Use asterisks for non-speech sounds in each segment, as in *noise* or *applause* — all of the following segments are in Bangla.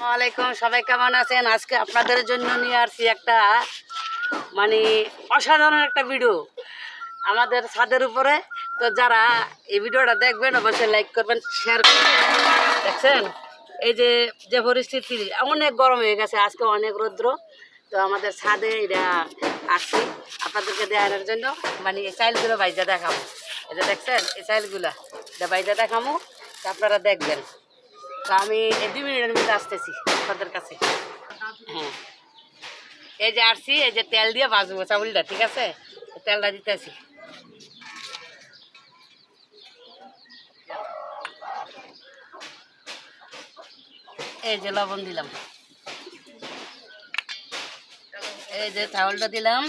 আসসালামাইকুম সবাই কেমন আছেন? আজকে আপনাদের জন্য নিয়ে আসছি একটা মানে অসাধারণ একটা ভিডিও আমাদের ছাদের উপরে। তো যারা এই ভিডিওটা দেখবেন, অবশ্যই লাইক করবেন শেয়ার করবেন। দেখছেন? এই যে যে পরিস্থিতি, অনেক গরম হয়ে গেছে, আজকে অনেক রৌদ্র। তো আমাদের ছাদে এটা আসছি। আপনাদেরকে দেখানোর জন্য মানে এই চাইলগুলো বাইজা দেখাবো। এই যে দেখছেন, এই চাইলগুলো, এটা বাইজা দেখামো আপনারা দেখবেন। আমি দুই মিনিটের মধ্যে আসতেছি আপনাদের কাছে। হ্যাঁ। এই যে আসছি এই যে তেল দিয়ে ভাজবো চাউলটা, ঠিক আছে? তেলটা দিতেছি। এই যে লবণ দিলাম। এই যে চাউলটা দিলাম।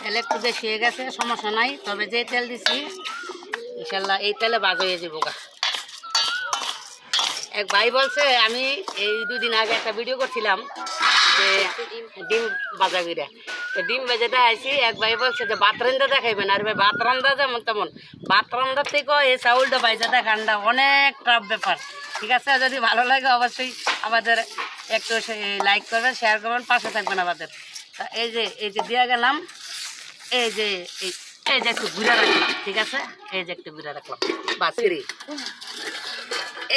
তেল একটু বেশি হয়ে গেছে, সমস্যা নাই, তবে যে তেল দিছি, ইনশাল্লাহ এই তেলে বাজ হয়ে যাব গা। এক ভাই বলছে, আমি এই দুদিন আগে একটা ভিডিও করছিলাম ডিম বাজা তো ডিম ভেজে দেখাইছি এক ভাই বলছে যে, ভাত রান্দা দেখাইবেন। আর ভাই, ভাত রান্দা যেমন তেমন। ভাত রান্দার থেকেও এই চাউলটা বাইজা দেখানটা অনেক টাফ ব্যাপার। ঠিক আছে? যদি ভালো লাগে, অবশ্যই আমাদের একটু লাইক করবেন শেয়ার করবেন, পাশে থাকবেন আমাদের। তা এই যে এই যে দিয়ে গেলাম, এই যে এই যে একটু ঘুরে রাখলাম, ঠিক আছে? এই যে একটু ঘুরে রাখলাম। বাস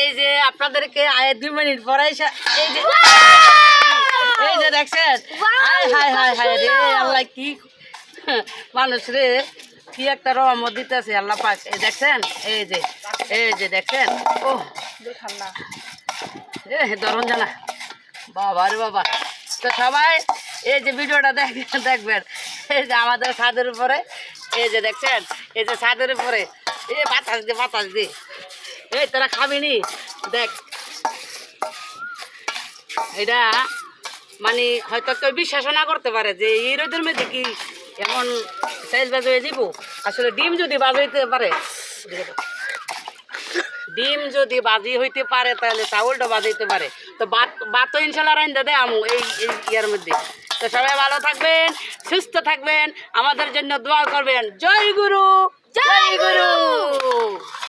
এই যে, আপনাদেরকে দুই মিনিট পরে এই যে এই যে দেখছেন? হায় হায় হায় হায় রে আল্লাহ কি *laughs* মানুষ রে কি একটা রহমত দিতেছে আল্লাহ পাক। এই দেখছেন? এই যে এই যে দেখছেন? ও এ ধরুন জানা। বাবা রে বাবা। তো সবাই এই যে ভিডিওটা দেখ দেখবেন এই যে আমাদের ছাদের উপরে এই যে দেখছেন? এই যে ছাদের উপরে এ বাতাস দি বাতাস দি। এই তোরা খাবি নি? দেখ। এটা মানে হয়তো কেউ বিশ্বাস না করতে পারে যে এই রোদের মধ্যে কি এমন সাইজ বাজ হয়ে যাব? আসলে ডিম যদি বাজ হইতে পারে ডিম যদি বাজি হইতে পারে তাহলে চাউলটা বাজাইতে পারে। তো বাত বাত তো ইনশাল্লাহ রাইন্দা দেয় আমু এই এই ইয়ার মধ্যে। তো সবাই ভালো থাকবেন সুস্থ থাকবেন আমাদের জন্য দোয়া করবেন। জয় গুরু! জয় গুরু!